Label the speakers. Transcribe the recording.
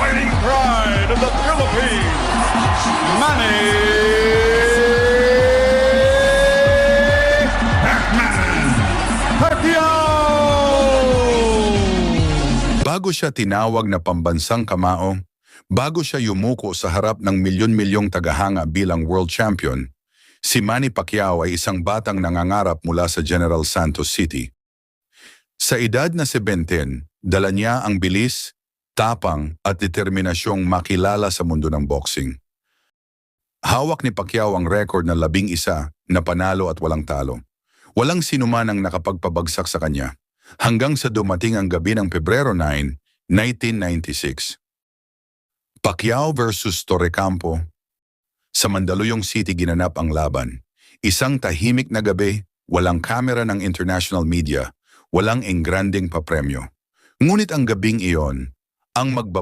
Speaker 1: fighting pride of the Philippines, Manny Pacman Pacquiao!
Speaker 2: Bago siya tinawag na pambansang kamao, bago siya yumuko sa harap ng milyon-milyong tagahanga bilang world champion, si Manny Pacquiao ay isang batang nangangarap mula sa General Santos City. Sa edad na 17, dala niya ang bilis, tapang at determinasyong makilala sa mundo ng boxing. Hawak ni Pacquiao ang record na labing isa na panalo at walang talo. Walang sinuman ang nakapagpabagsak sa kanya hanggang sa dumating ang gabi ng Pebrero 9, 1996. Pacquiao versus Torrecampo. Sa Mandaluyong City ginanap ang laban. Isang tahimik na gabi, walang kamera ng international media, walang engranding papremyo. Ngunit ang gabing iyon, ang magba